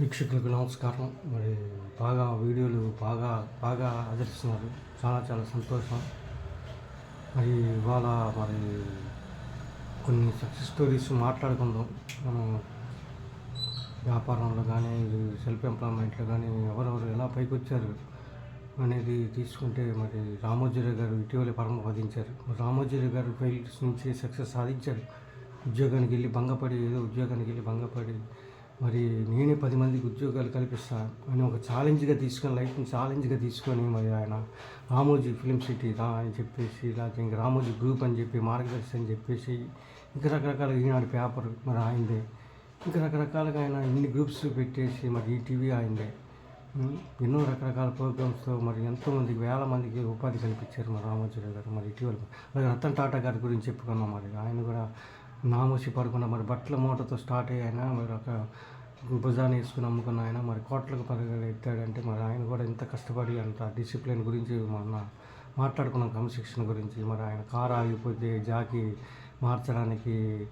వీక్షకులకు నమస్కారం. మరి బాగా వీడియోలు బాగా బాగా ఆదరిస్తున్నారు. చాలా చాలా సంతోషం. మరి ఇవాళ మరి కొన్ని సక్సెస్ స్టోరీస్ మాట్లాడుకుందాం. మనం వ్యాపారంలో కానీ సెల్ఫ్ ఎంప్లాయ్మెంట్లో కానీ ఎవరెవరు ఎలా పైకి వచ్చారు అనేది తీసుకుంటే మరి రామోజీరావు గారు ఇటీవల పరమ వధించారు రామోజీరావు గారు ఫెయిల్స్ నుంచి సక్సెస్ సాధించారు. ఉద్యోగానికి వెళ్ళి భంగపడి ఏదో ఉద్యోగానికి వెళ్ళి భంగపడి మరి నేనే పది మందికి ఉద్యోగాలు కల్పిస్తా అని ఒక ఛాలెంజ్గా తీసుకొని లైఫ్ని ఛాలెంజ్గా తీసుకొని మరి ఆయన రామోజీ ఫిలిం సిటీ రా అని చెప్పేసి లేకపోతే ఇంకా రామోజీ గ్రూప్ అని చెప్పి మార్గదర్శి అని చెప్పేసి ఇంకా రకరకాల ఈనాడు పేపర్ మరి ఆయనదే. ఇంకా రకరకాలుగా ఆయన ఇన్ని గ్రూప్స్ పెట్టేసి మరి ఈటీవీ ఆయనదే. ఎన్నో రకరకాల ప్రోగ్రామ్స్తో మరి ఎంతోమందికి వేల మందికి ఉపాధి కల్పించారు మరి రామోజీ గారు. మరి ఇటీవల మరి రతన్ టాటా గారి గురించి చెప్పుకున్నాం మరి. ఆయన కూడా నామూసి పడుకున్న మరి బట్టల మూటతో స్టార్ట్ అయ్యి మరి ఒక భుజాన్ని వేసుకుని అమ్ముకున్న ఆయన మరి కోట్లకు పరుగులు ఎత్తాడంటే మరి ఆయన కూడా ఎంత కష్టపడి అంత డిసిప్లిన్ గురించి మొన్న మాట్లాడుకున్నాం క్రమశిక్షణ గురించి. మరి ఆయన కారు ఆగిపోతే జాకి మార్చడానికి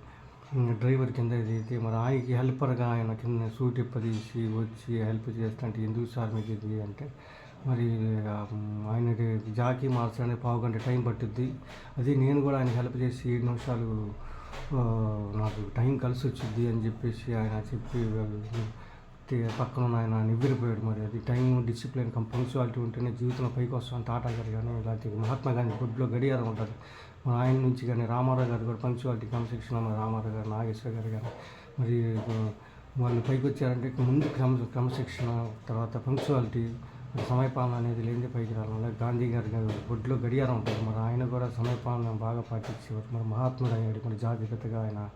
డ్రైవర్ కింద దిగితే మరి ఆయనకి హెల్పర్గా ఆయన కింద సూట్ ఇప్పదీసి వచ్చి హెల్ప్ చేస్తుంటే ఎందుకు సార్ మీకు ఇది అంటే మరి ఆయన జాకీ మార్చడానికి పావు గంట టైం పట్టుద్ది. అది నేను కూడా ఆయన హెల్ప్ చేసి ఏడు నిమిషాలు నాకు టైం కలిసి వచ్చింది అని చెప్పేసి ఆయన చెప్పి పక్కన ఉన్న ఆయన నివ్వెరిపోయాడు మరి. అది టైం డిసిప్లిన్ పంక్చువాలిటీ ఉంటేనే జీవితంలో పైకి వస్తాం. టాటా గారు కానీ ఇలాంటి మహాత్మా గాంధీ గుడ్లో గడియారం ఉంటుంది. మన ఆయన నుంచి కానీ రామారావు గారు కూడా పంక్చువాలిటీ క్రమశిక్షణ మరి రామారావు గారు నాగేశ్వర గారు కానీ మరి వాళ్ళు పైకి వచ్చారంటే ముందు క్రమ క్రమశిక్షణ తర్వాత పంక్చువాలిటీ సమయపాలన అనేది లేనిదే పైకి రావడం గాంధీ గారి గారు గడియారం ఉంటుంది. మరి ఆయన కూడా సమయపాలన బాగా పాటించేవారు. మరి మహాత్ముడు అయ్యాడు మరి జాగ్రత్తగా ఆయన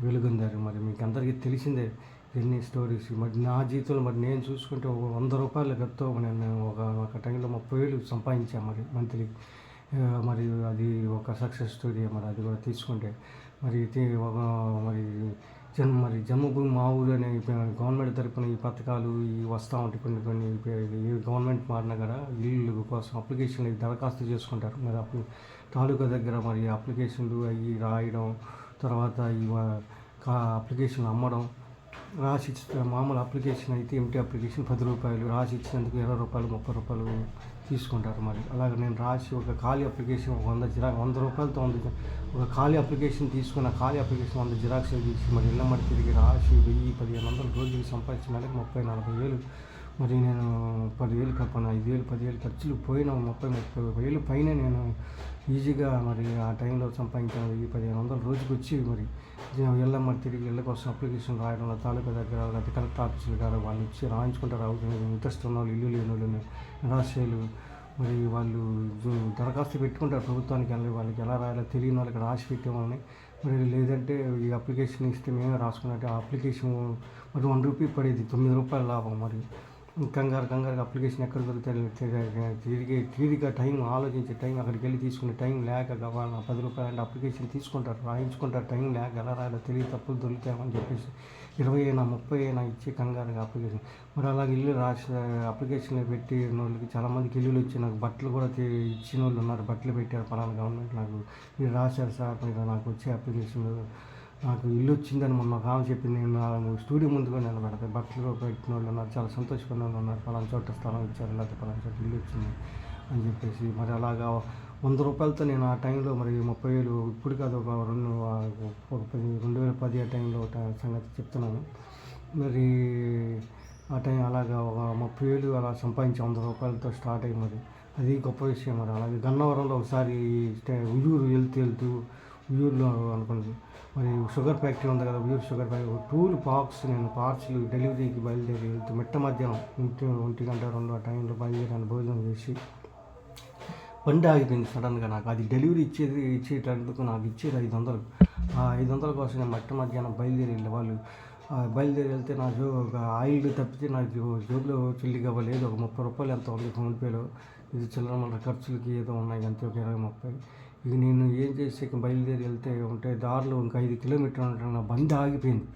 వెలుగొందారు. మరి మీకు అందరికీ తెలిసిందే ఎన్ని స్టోరీస్. మరి నా జీవితంలో మరి నేను చూసుకుంటే ఒక వంద రూపాయల గతో నేను ఒక ఒక టైంలో ముప్పై వేలు సంపాదించాను. మరి మంత్లీ. మరియు మరి అది ఒక సక్సెస్ స్టోరీ. మరి అది కూడా తీసుకుంటే మరి మరి జన్ మరి జన్మభూమి మా ఊరు అనే గవర్నమెంట్ తరపున ఈ పథకాలు ఈ వస్తూ ఉంటాయి కొన్ని కొన్ని ఈ గవర్నమెంట్ మారినా కూడా ఇల్లు కోసం అప్లికేషన్లు దరఖాస్తు చేసుకుంటారు. మరి అప్పుడు తాలూకా దగ్గర మరి అప్లికేషన్లు అవి రాయడం తర్వాత ఈ అప్లికేషన్లు కా అమ్మడం రాసి ఇచ్చిన మామూలు అప్లికేషన్ అయితే ఎంటీ అప్లికేషన్ పది రూపాయలు రాసి ఇచ్చినందుకు ఇరవై రూపాయలు ముప్పై రూపాయలు తీసుకుంటారు మరి. అలాగే నేను రాసి ఒక ఖాళీ అప్లికేషన్ ఒక వంద జిరా వంద రూపాయలతో వంద ఒక ఖాళీ అప్లికేషన్ తీసుకున్న ఖాళీ అప్లికేషన్ వంద జిరాక్స్ తీసి మరి ఇళ్ళ మరి తిరిగి రాసి వెయ్యి పదిహేను వందలు రోజుకి సంపాదించిన ముప్పై నలభై వేలు మరి నేను పదివేలు కప్పను ఐదు వేలు పదివేలు ఖర్చులు పోయిన ముప్పై ముప్పై వేలు పైన నేను ఈజీగా మరి ఆ టైంలో సంపాదించాను వెయ్యి పదిహేను వందలు రోజుకి వచ్చి మరి ఇళ్ళ మరి తిరిగి ఇళ్ళ కోసం అప్లికేషన్ రాయడం తాలూకా దగ్గర లేకపోతే కలెక్టర్ ఆఫీసులు కాదు వాళ్ళు ఇచ్చి రాయించుకుంటారు అవుతుంది ఇంట్రెస్ట్ ఉన్న వాళ్ళు ఇల్లు లేని వాళ్ళు నిరాశలు. మరి వాళ్ళు దరఖాస్తు పెట్టుకుంటారు ప్రభుత్వానికి వెళ్ళి వాళ్ళకి ఎలా రాయాలో తెలియని వాళ్ళకి రాసి పెట్టేవాళ్ళని. మరి లేదంటే ఈ అప్లికేషన్ ఇస్తే మేమే రాసుకున్నట్టు ఆ అప్లికేషన్ మరి వన్ రూపీ పడేది తొమ్మిది రూపాయల లాభం మరి. కంగారు కంగారుగా అప్లికేషన్ ఎక్కడ దొరుకుతాయి తిరిగి తీరిక టైం ఆలోచించే టైం అక్కడికి వెళ్ళి తీసుకునే టైం లేక కావాలి పది రూపాయలు అంటే అప్లికేషన్ తీసుకుంటారు రాయించుకుంటారు టైం లేక ఎలా రాయాలో తెలియ తప్పులు దొరుకుతాయని చెప్పేసి ఇరవై అయినా ముప్పై అయినా ఇచ్చి కంగారుగా అప్లికేషన్. మరి అలాగే ఇల్లు రాసి అప్లికేషన్లు పెట్టి వాళ్ళకి చాలామందికి ఇల్లులు వచ్చి నాకు బట్టలు కూడా ఇచ్చిన వాళ్ళు ఉన్నారు బట్టలు పెట్టారు పలానా గవర్నమెంట్ నాకు. మీరు రాశారు సార్ మీరు నాకు వచ్చే అప్లికేషన్ నాకు ఇల్లు వచ్చిందని మొన్న ఒక ఆమె చెప్పింది నేను స్టూడియో ముందుగా నిలబెడతాయి బట్టలు పెట్టిన వాళ్ళు ఉన్నారు చాలా సంతోషపడిన వాళ్ళు ఉన్నారు పలానా చోట స్థలం ఇచ్చారు లేకపోతే పలానా చోట ఇల్లు వచ్చింది అని చెప్పేసి. మరి అలాగా వంద రూపాయలతో నేను ఆ టైంలో మరి ముప్పై వేలు ఇప్పుడు కాదు ఒక రెండు ఒక పది రెండు వేల పది ఆ టైంలో ఒక సంగతి చెప్తున్నాను. మరి ఆ టైం అలాగా ఒక ముప్పై వేలు అలా సంపాదించి వంద రూపాయలతో స్టార్ట్ అయ్యి మరి. అది గొప్ప విషయం మరి. అలాగే గన్నవరంలో ఒకసారి ఉయ్యూరు వెళ్తూ వెళ్తూ ఉయ్యూరులో అనుకుంది మరి షుగర్ ఫ్యాక్టరీ ఉంది కదా Uyyuru sugar factory. Tool box నేను పార్సల్ డెలివరీకి బయలుదేరి వెళ్తూ మిట్ట మధ్యాహ్నం ఒంటి ఒంటి గంట రెండు ఆ టైంలో బయలుదేరాను భోజనం చేసి. బండి ఆగిపోయింది సడన్గా నాకు. అది డెలివరీ ఇచ్చేది ఇచ్చేటందుకు నాకు ఇచ్చేది ఐదు వందలు. ఆ ఐదు వందల కోసం నేను మట్ట మధ్యాహ్నం బయలుదేరి వెళ్ళే వాళ్ళు. బయలుదేరి వెళ్తే నా జో ఒక ఆయిల్ తప్పితే నాకు జోబులో చిల్లిగా అవ్వలేదు ఒక ముప్పై రూపాయలు ఎంత ఉంది ఫోన్పేలో ఇది చిల్లర మన ఖర్చులకి ఏదో ఉన్నాయి అంతే ఒక ఇరవై ముప్పై. ఇక నేను ఏం చేసి బయలుదేరి వెళ్తే ఉంటే దారిలో ఇంకా ఐదు కిలోమీటర్లు ఉంటాను నా బండి ఆగిపోయింది.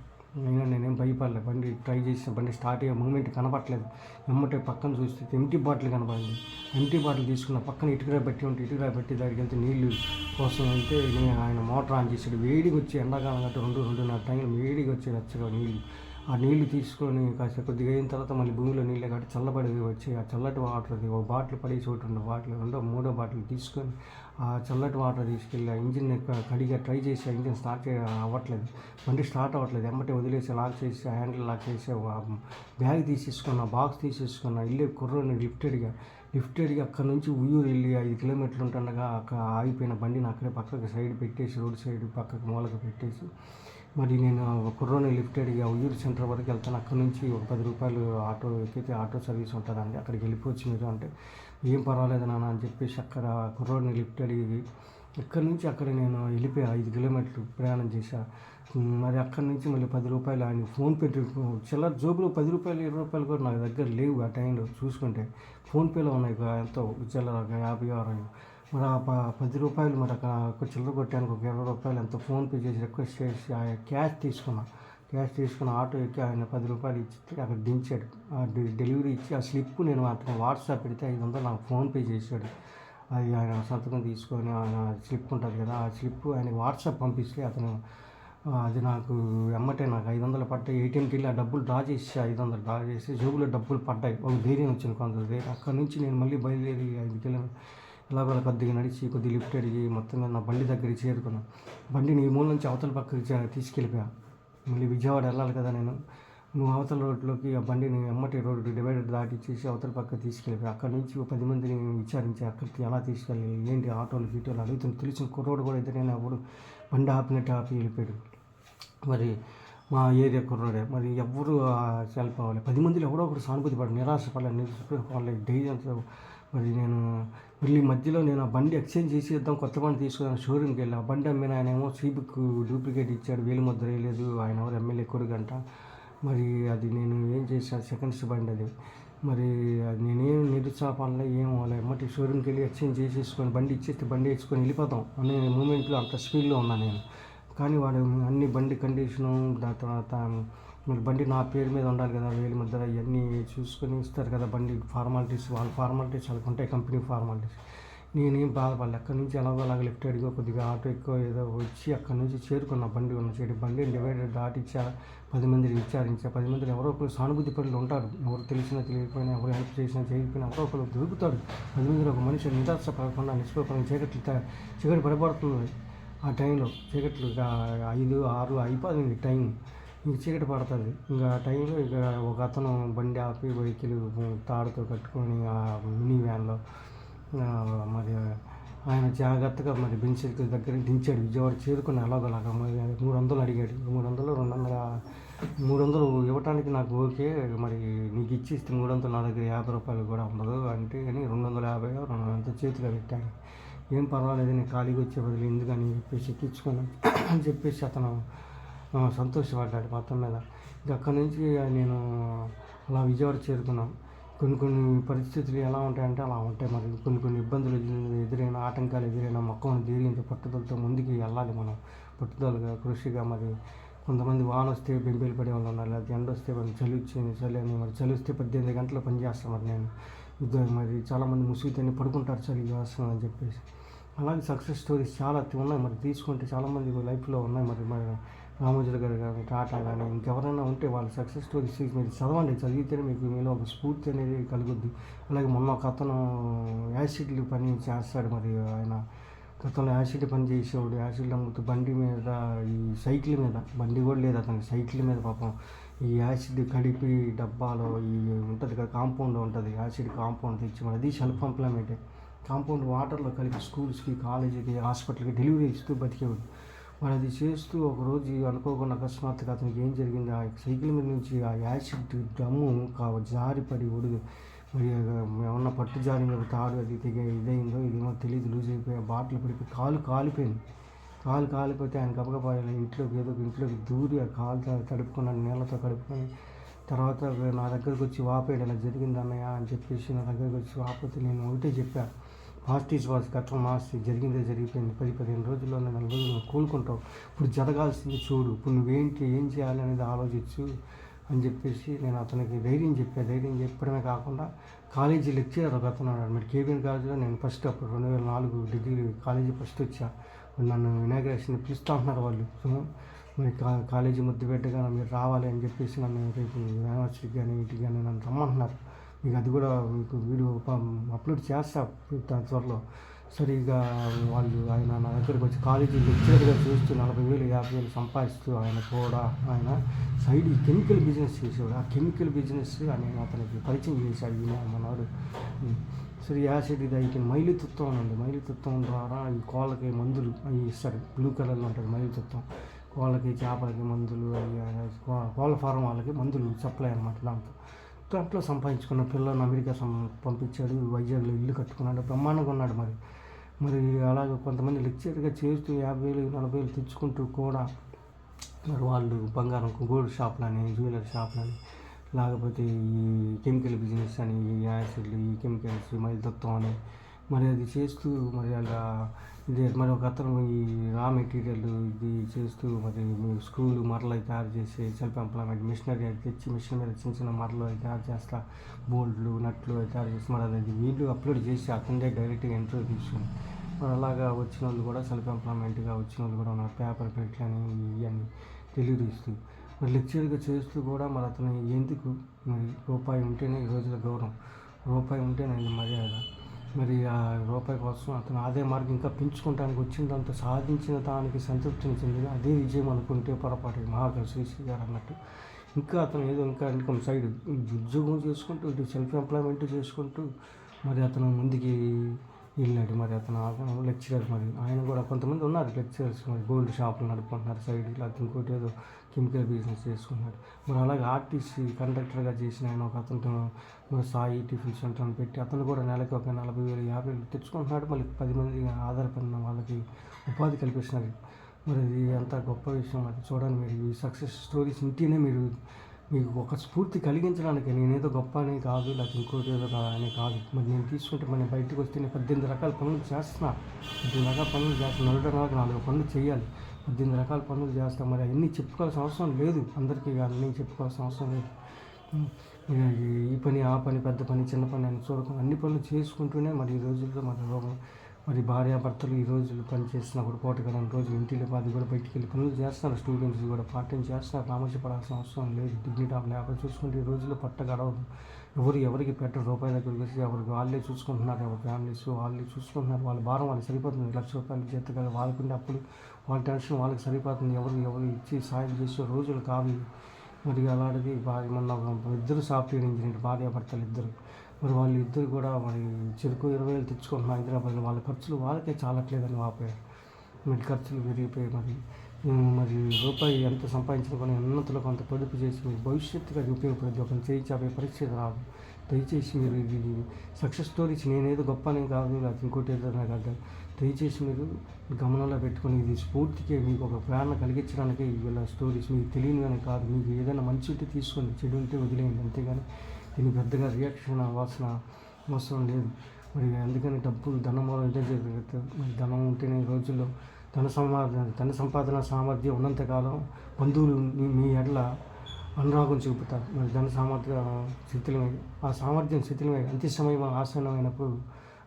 అయినా నేనేం భయపడలే. బండి ట్రై చేసిన బండి స్టార్ట్ అయ్యే మూమెంట్ కనపట్లేదు ఎమ్మటే పక్కన చూస్తే ఎంటీ బాటిల్ కనపడింది. ఎంటీ బాటిల్ తీసుకున్న పక్కన ఇటుకరా పెట్టి ఉంటే ఇటుకరా పెట్టి దానికి వెళ్తే నీళ్ళు కోసం వెళ్తే నేను ఆయన మోటార్ ఆన్ చేసాడు వేడికి వచ్చి ఎండాకాలం గట్ట రెండు రెండున్నర టైంలో వేడికి వచ్చి వెచ్చగా నీళ్ళు ఆ నీళ్ళు తీసుకొని కాస్త కొద్దిగా అయిన తర్వాత మళ్ళీ భూమిలో నీళ్ళు కాబట్టి చల్లబడి వచ్చి ఆ చల్లటి వాటర్ది ఒక బాటిల్ పడేసి ఒకటి రెండు బాటిల్ రెండో మూడో బాటిల్ తీసుకొని ఆ చల్లటి వాటర్ తీసుకెళ్ళి ఆ ఇంజిన్ కడిగా ట్రై చేసి ఆ ఇంజిన్ స్టార్ట్ అవ్వట్లేదు. బండి స్టార్ట్ అవ్వట్లేదు. ఎమ్మటే వదిలేసి లాక్ చేసి ఆ హ్యాండిల్ లాక్ చేసి బ్యాగ్ తీసేసుకున్న బాక్స్ తీసేసుకున్న ఇల్లు కుర్రోని లిఫ్టెడ్గా లిఫ్టెడ్గా అక్కడ నుంచి ఉయ్యూరు వెళ్ళి ఐదు కిలోమీటర్లు ఉంటుండగా అక్కడ ఆగిపోయిన బండిని అక్కడే పక్కకి సైడ్ పెట్టేసి రోడ్ సైడ్ పక్కకు మూలకు పెట్టేసి మరి నేను కుర్రోని లిఫ్టెడ్గా ఉయ్యూరు సెంటర్ వరకు వెళ్తాను. అక్కడ నుంచి ఒక పది రూపాయలు ఆటో ఎక్కితే ఆటో సర్వీస్ ఉంటుందండి. అక్కడికి వెళ్ళిపోవచ్చు మీరు అంటే. ఏం పర్వాలేదు నాన్న అని చెప్పేసి అక్కడ కుర్రోని లిఫ్ట్ అడిగి ఇక్కడ నుంచి అక్కడ నేను వెళ్ళిపోయా ఐదు కిలోమీటర్లు ప్రయాణం చేశా. మరి అక్కడి నుంచి మళ్ళీ పది రూపాయలు ఆయన ఫోన్పే చిల్లర జోబులో పది రూపాయలు ఇరవై రూపాయలు కూడా నాకు దగ్గర లేవు ఆ టైంలో చూసుకుంటే. ఫోన్పేలో ఉన్నాయి ఎంతో చిల్లర యాభై ఆరు మరి ఆ పది రూపాయలు మరి అక్కడ ఒక చిల్లర కొట్టానికి ఒక ఇరవై రూపాయలు ఎంతో ఫోన్పే చేసి రిక్వెస్ట్ చేసి ఆ క్యాష్ తీసుకున్నా. క్యాష్ తీసుకుని ఆటో ఎక్కి ఆయన పది రూపాయలు ఇచ్చి అక్కడ దించాడు. ఆ డె- డెలివరీ ఇచ్చి ఆ స్లిప్ నేను అతను వాట్సాప్ పెడితే ఐదు వందలు నాకు ఫోన్పే చేశాడు. అది ఆయన సంతకం తీసుకొని ఆయన స్లిప్ ఉంటుంది కదా ఆ స్లిప్ ఆయన వాట్సాప్ పంపిస్తే అతను అది నాకు ఎమ్మటే నాకు ఐదు వందలు పడ్డాయి. ఏటీఎంకి వెళ్ళి ఆ డబ్బులు డ్రా చేసి ఐదు వందలు డ్రా చేసి జోబులో డబ్బులు పడ్డాయి. ఒక ధైర్యం వచ్చింది కొంత ధైర్యం అక్కడ నుంచి నేను మళ్ళీ బయలుదేరి ఐదు కిలోమీటర్ ఎలాగోలా కొద్దిగా నడిచి కొద్దిగా లిఫ్ట్ అడిగి మొత్తం నా బండి దగ్గరికి చేరుకున్నాను బండిని ఈ మూల నుంచి అవతల పక్కకి తీసుకెళ్ళిపోయా. మళ్ళీ విజయవాడ వెళ్ళాలి కదా నేను. నువ్వు అవతల రోడ్లోకి ఆ బండిని ఎమ్మటి రోడ్డు డివైడర్ దాటిచ్చేసి అవతల పక్క తీసుకెళ్ళిపోయి. అక్కడ నుంచి ఒక పది మందిని విచారించి అక్కడికి ఎలా తీసుకెళ్ళి ఏంటి ఆటోలు గీటోలు అడుగుతుంది తెలిసిన కుర్రోడు కూడా అయితే నేను అప్పుడు బండి ఆపినట్టు ఆపి వెళ్ళిపోయాడు. మరి మా ఏరియా కుర్రోడే. మరి ఎవరు హెల్ప్ అవ్వాలి. పది మందిలో ఎవడో ఒకటి సానుభూతి పడి నిరాశ పడలేదు నిరుపడే ధైర్యంతో మరి నేను మళ్ళీ మధ్యలో నేను ఆ బండి ఎక్స్చేంజ్ చేసి ఇద్దాం కొత్త బండి తీసుకున్నాను షోరూమ్కి వెళ్ళి. ఆ బండి అమ్మిన ఆయన ఏమో సీబుక్ డూప్లికేట్ ఇచ్చాడు. వేలు ముద్ర వేయలేదు. ఆయన ఎవరు ఎమ్మెల్యే కొడుకంట. మరి అది నేను ఏం చేశాను సెకండ్స్ బండి అది. మరి అది నేనేం నిరుత్సాహపడలే ఏం అవ్వలే. ఎమ్మటి షోరూమ్కి వెళ్ళి ఎక్స్చేంజ్ చేసేసుకొని బండి ఇచ్చేస్తే బండి వేసుకొని వెళ్ళిపోతాం. అనే మూమెంట్లో అంత స్పీడ్లో ఉన్నా నేను. కానీ వాడు అన్ని బండి కండిషను దాని తర్వాత మీరు బండి నా పేరు మీద ఉండాలి కదా వేలు ముద్ర ఇవన్నీ చూసుకొని ఇస్తారు కదా బండి ఫార్మాలిటీస్ వాళ్ళ ఫార్మాలిటీస్ వాళ్ళకి ఉంటాయి కంపెనీ ఫార్మాలిటీస్ నేనేం బాధపడలే. అక్కడి నుంచి ఎలాగో అలాగ లెఫ్ట్ అడిగో కొద్దిగా ఆటో ఎక్కువ ఏదో వచ్చి అక్కడి నుంచి చేరుకున్న బండి ఉన్న చెడు బండి డివైడర్ దాటిచ్చా పది మందిని విచారించా. పది మందిని ఎవరో ఒకరు సానుభూతి పనులు ఉంటారు. ఎవరు తెలిసినా తెలియకపోయినా ఎవరు హెల్ప్ చేసినా చేయకపోయినా ఎవరో ఒకరు దొరుకుతాడు పది మందిని ఒక మనిషి నిరాశ పడకుండా నిష్పకుండా చీకట్లు చీకటి పడబడుతుంది. ఆ టైంలో చీకట్లు ఐదు ఆరు అయిపోతుంది టైం ఇంక చీకటి పడుతుంది. ఇంకా టైంలో ఇక ఒక అతను బండి ఆపి వెహికల్ తాడుతో కట్టుకొని ఆ మినీ వ్యాన్లో మరి ఆయన జాగ్రత్తగా మరి బెంచ్ దగ్గర దించాడు. విజయవాడ చేరుకుని అలాగలాగా మరి మూడు వందలు అడిగాడు. మూడు వందలు రెండు వందల మూడు వందలు ఇవ్వటానికి నాకు ఓకే. మరి నీకు ఇచ్చిస్తే మూడు వందలు నా దగ్గర యాభై రూపాయలు కూడా ఉండదు అంటే కానీ రెండు వందల యాభై రెండు వందల చేతిలో పెట్టాను ఏం పర్వాలేదు నేను ఖాళీగా వచ్చే బదులు ఎందుకని చెప్పేసి ఎక్కించుకున్నాను. అని చెప్పేసి అతను సంతోషపడ్డాడు మొత్తం మీద. ఇక అక్కడి నుంచి నేను అలా విజయవాడ చేరుకున్నాం. కొన్ని కొన్ని పరిస్థితులు ఎలా ఉంటాయంటే అలా ఉంటాయి మరి. కొన్ని కొన్ని ఇబ్బందులు ఎదురైన ఆటంకాలు ఎదురైన మొక్కను ధైర్యంతో పట్టుదలతో ముందుకు వెళ్ళాలి మనం. పట్టుదలగా కృషిగా మరి. కొంతమంది వాన వస్తే బెంబేలు పడే వాళ్ళు ఉన్నారు లేకపోతే ఎండ వస్తే మరి చలి వచ్చింది చలి అని మరి. చలి వస్తే పద్దెనిమిది గంటలు పనిచేస్తాను మరి నేను. ఇద్దరు మరి చాలామంది ముసుగుతోనే పడుకుంటారు చలి చేస్తున్నాను అని చెప్పేసి. అలాగే సక్సెస్ స్టోరీస్ చాలా ఉన్నాయి మరి. తీసుకుంటే చాలామంది లైఫ్లో ఉన్నాయి మరి. మరి రామోజుల గారు కానీ టాటా కానీ ఇంకెవరైనా ఉంటే వాళ్ళ సక్సెస్ స్టోరీస్ మీరు చదవండి. చదివితేనే మీకు మీలో ఒక స్ఫూర్తి అనేది కలుగుద్ది. అలాగే మొన్న ఒక అతను యాసిడ్లు పని చేస్తాడు మరి ఆయన. గతంలో యాసిడ్ పని చేసేవాడు. యాసిడ్ అమ్ముతూ బండి మీద ఈ సైకిల్ మీద బండి కూడా లేదు అతనికి సైకిల్ మీద పాపం. ఈ యాసిడ్ కడిపి డబ్బాలో ఈ ఉంటుంది కదా కాంపౌండ్ ఉంటుంది. యాసిడ్ కాంపౌండ్ తెచ్చి మరి అది సెల్ఫ్ ఎంప్లాయ్మెంటే కాంపౌండ్ వాటర్లో కలిపి స్కూల్స్కి కాలేజీకి హాస్పిటల్కి డెలివరీ ఇస్తూ బతికేవాడు. మరి అది చేస్తూ ఒకరోజు అనుకోకుండా అకస్మాత్తుగా అతనికి ఏం జరిగింది? ఆ సైకిల్ మీద నుంచి ఆ యాసిడ్ డమ్ము జారిపడి ఒడుగు. మరి ఏమన్నా పట్టు జారిందో తాడు అది తెగ ఇదైందో ఇదేమో తెలియదు లూజ్ అయిపోయి ఆ బాటిల్ పడిపోయి కాలు కాలిపోయింది. కాలు కాలిపోతే ఆయన గబగబా ఇంట్లోకి ఏదో ఇంట్లోకి దూరి ఆ కాలు తడుపుకున్నాను నీళ్ళతో కడుపుకొని తర్వాత నా దగ్గరకు వచ్చి వాపేయడం ఇలా జరిగింది అన్నయ్య అని చెప్పేసి నా దగ్గరకు వచ్చి వాపోతే నేను ఒకటే చెప్పాను ఫాస్ట్ ఈజ్ వాస్ గతం మాస్ జరిగిందే జరిగిపోయింది. పది పదిహేను రోజుల్లో నెల రోజులు కోలుకుంటావు. ఇప్పుడు జరగాల్సింది చూడు. ఇప్పుడు నువ్వేంటి ఏం చేయాలి అనేది ఆలోచించు అని చెప్పేసి నేను అతనికి ధైర్యం చెప్పే. ధైర్యం చెప్పడమే కాకుండా కాలేజీ లెక్చరర్ ఒక అతను ఉన్నాడు. మరి కేబిఎన్ కాలేజీలో నేను ఫస్ట్ అప్పుడు రెండు వేల నాలుగు డిగ్రీ కాలేజీ ఫస్ట్ వచ్చా. నన్ను ఇనాగ్రేషన్ పిలుస్తూ ఉంటున్నారు వాళ్ళు. మరి కా కాలేజీ ముద్దు పెట్టగా మీరు రావాలి అని చెప్పేసి నన్ను రేపు యూనివర్సిటీకి కానీ వీటికి కానీ నన్ను రమ్మంటున్నారు. మీకు అది కూడా మీకు వీడియో అప్లోడ్ చేస్తా దాని త్వరలో. సరిగా వాళ్ళు ఆయన నా దగ్గరికి వచ్చి కాలేజీ లెక్చరర్గా చూస్తూ నలభై వేలు యాభై వేలు సంపాదిస్తూ ఆయన కూడా ఆయన సైడ్ ఈ కెమికల్ బిజినెస్ చేసేవాడు. ఆ కెమికల్ బిజినెస్ అని అతనికి పరిచయం చేశాడు ఈయన మనవాడు సరే యాసిడ్ ఇది అయితే మైలుతత్వం ఉంది. మైలుతత్వం ద్వారా ఈ కోళ్ళకి మందులు అవి ఇస్తారు. బ్లూ కలర్లో ఉంటుంది మైలుతత్వం. కోళ్ళకి చేపలకి మందులు అవి కో- కోళ్ళ ఫారం వాళ్ళకి మందులు సప్లై అనమాట దాంతో. దాంట్లో సంపాదించుకున్న పిల్లల్ని అమెరికా పంపించాడు వైజాగ్లో ఇల్లు కట్టుకున్నాడు బ్రహ్మాండంగా ఉన్నాడు మరి. మరి అలాగే కొంతమంది లెక్చర్గా చేస్తూ యాభై వేలు నలభై వేలు తెచ్చుకుంటూ కూడా మరి వాళ్ళు బంగారం గోల్డ్ షాప్లని జ్యువెలరీ షాప్లని లేకపోతే ఈ కెమికల్ బిజినెస్ అని ఈ యాసిడ్లు ఈ కెమికల్స్ మైలుతత్వం అని మరి అది చేస్తూ మరి అలా ఇది మరి ఒక అతను ఈ రా మెటీరియల్ ఇది చేస్తూ మరి స్క్రూలు మరలు తయారు చేసి సెల్ఫ్ ఎంప్లాయ్మెంట్ మిషనరీ అది తెచ్చి మిషన్ మీద చిన్న చిన్న మరలు అవి తయారు చేస్తా బోల్డ్లు నట్లు అవి తయారు చేసి మరి అది వీళ్ళు అప్లోడ్ చేసి అతనిదే డైరెక్ట్గా ఇంటర్వ్యూ తీసుకుని మరి అలాగా వచ్చిన వాళ్ళు కూడా సెల్ఫ్ ఎంప్లాయ్మెంట్గా వచ్చిన వాళ్ళు కూడా ఉన్నారు. పేపర్ ప్లేట్లని ఇవన్నీ తెలియజేస్తూ మరి లెక్చర్గా చేస్తూ కూడా మరి అతను ఎందుకు? మరి రూపాయి ఉంటేనే ఈ రోజుల గౌరవం రూపాయి ఉంటేనే మర్యాద. మరి ఆ రూపాయి కోసం అతను ఆదాయ మార్గం ఇంకా పెంచుకోవడానికి వచ్చిందంత సాధించిన దానికి సంతృప్తిని చెందిన అదే విజయం అనుకుంటే పొరపాటు. మహాకవి శ్రీశ్రీ గారు అన్నట్టు. ఇంకా అతను ఏదో ఇంకా ఇన్కమ్ సైడ్ ఉద్యోగం చేసుకుంటూ ఇటు సెల్ఫ్ ఎంప్లాయ్మెంట్ చేసుకుంటూ మరి అతను ముందుకి వెళ్ళాడు మరి అతను అతను లెక్చరర్ మరి. ఆయన కూడా కొంతమంది ఉన్నారు లెక్చరర్స్ మరి గోల్డ్ షాపులు నడుపుకుంటున్నారు సైడ్ ఇలా ఇంకోటి ఏదో కెమికల్ బిజినెస్ చేసుకున్నాడు మరి అలాగే ఆర్టీసీ కండక్టర్గా చేసిన ఆయన ఒక అతను సాయి టిఫిన్ సెంటర్ పెట్టి అతను కూడా నెలకి ఒక నలభై వేలు యాభై వేలు తెచ్చుకుంటున్నాడు. మళ్ళీ పది మంది ఆధారపడిన వాళ్ళకి ఉపాధి కల్పిస్తున్నారు. మరి ఇది ఎంత గొప్ప విషయం అది చూడండి మీరు ఈ సక్సెస్ స్టోరీస్ ఇంటినే మీరు మీకు ఒక స్ఫూర్తి కలిగించడానికి నేనేదో గొప్ప అని కాదు లేకపోతే ఇంకోటి ఏదో కా- అని కాదు. మరి నేను తీసుకుంటే మరి బయటకు వస్తే నేను పద్దెనిమిది రకాల పనులు చేస్తున్నా. పద్దెనిమిది రకాల పనులు చేస్తాను నలుగురు నెలకు నాలుగు పనులు చేయాలి. పద్దెనిమిది రకాల పనులు చేస్తాను మరి అన్నీ చెప్పుకోవాల్సిన అవసరం లేదు. అందరికీ కానీ నేను చెప్పుకోవాల్సిన అవసరం లేదు. ఈ- ఈ పని ఆ పని పెద్ద పని చిన్న పని అని చూడకుండా అన్ని పనులు చేసుకుంటూనే మరి ఈ రోజుల్లో మరి రోగం మరి భార్యాభర్తలు ఈ రోజులు పని చేస్తున్నప్పుడు పూటకరం రోజు ఇంటిలో పాది కూడా బయటికి వెళ్ళి పనులు చేస్తున్నారు. స్టూడెంట్స్ కూడా పార్ట్ టైం చేస్తున్నారు. రామోషపడాల్సిన అవసరం లేదు. డిగ్నిటీ ఆఫ్ లేబర్ చూసుకుంటే ఈ రోజుల్లో పట్ట గడవదు ఎవరు ఎవరికి పెట్ట రూపాయల దగ్గరికి వచ్చి ఎవరికి వాళ్ళే చూసుకుంటున్నారు. ఎవరి ఫ్యామిలీస్ వాళ్ళే చూసుకుంటున్నారు. వాళ్ళ భారం వాళ్ళకి సరిపోతుంది. లక్ష రూపాయలు చేత కదా వాళ్ళకుండే అప్పుడు వాళ్ళ టెన్షన్ వాళ్ళకి సరిపోతుంది. ఎవరు ఎవరు ఇచ్చి సాయం చేసే రోజులు కావు. మరి అలాంటిది భార్య మొన్న ఇద్దరు సాఫ్ట్వేర్ ఇంజనీర్ భార్యాభర్తలు ఇద్దరు. మరి వాళ్ళు ఇద్దరు కూడా మరి చెరుకు ఇరవై వేలు తెచ్చుకుంటున్నారు హైదరాబాద్లో. వాళ్ళ ఖర్చులు వాళ్ళకే చాలట్లేదని వాపోయారు మరి ఖర్చులు పెరిగిపోయి మరి మరి రూపాయి ఎంత సంపాదించినా కొన్ని ఉన్నతలో కొంత పొదుపు చేసి మీ భవిష్యత్తుగా అది ఉపయోగపడుతుంది. ఒక చేయి చాపే పరిస్థితి రాదు. దయచేసి మీరు ఇది సక్సెస్ స్టోరీస్ నేనేదో గొప్ప అని కాదు అది ఇంకోటి ఏదో నాకు కాదు. దయచేసి మీరు గమనంలో పెట్టుకొని ఇది స్ఫూర్తికి మీకు ఒక ప్రేరణ కలిగించడానికి వీళ్ళ స్టోరీస్ మీకు తెలియనివని కాదు. మీకు ఏదైనా మంచి ఉంటే తీసుకోండి చెడు ఉంటే వదిలేయండి అంతేగాని దీనికి పెద్దగా రియాక్షన్ అవ్వాల్సిన అవసరం లేదు. మరి అందుకని డబ్బులు ధనం వల్ల ఇదే మరి ధనం ఉంటేనే ఈ రోజుల్లో ధన సంపాదన ధన సంపాదన సామర్థ్యం ఉన్నంతకాలం బంధువులు మీ- ఎడల అనురాగం చూపుతారు. మరి ధన సామర్థ్య శిథిలమై ఆ సామర్థ్యం శిథిలమై అంత్య సమయం ఆసన్నమైనప్పుడు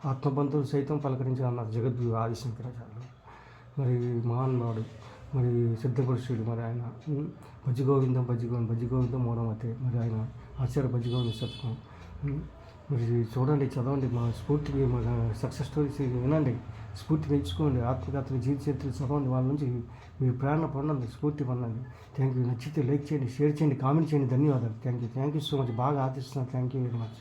ఆత్మబంధువులు సైతం పలకరించాలన్నారు జగద్గురు ఆదిశంకరాచార్యులు. మరి మహానుభావుడు మరి సిద్ధపురుషుడు మరి ఆయన ఉమ్, భజ గోవిందం మూడమతే మరి ఆయన ఆశ్చర్యపరిచిగా ఉంది గోవింద మీరు చూడండి చదవండి మా స్ఫూర్తికి మా సక్సెస్ స్టోరీస్ వినండి స్ఫూర్తి పెంచుకోండి ఆత్మకథలు జీవిత చరిత్రలు చదవండి వాళ్ళ నుంచి మీరు ప్రేరణ పొందండి స్ఫూర్తి పొందండి. థ్యాంక్ యూ నచ్చితే లైక్ చేయండి షేర్ చేయండి కామెంట్ చేయండి. ధన్యవాదాలు. Thank you thank you so much బాగా ఆశిస్తున్నాను థ్యాంక్ యూ వెరీ మచ్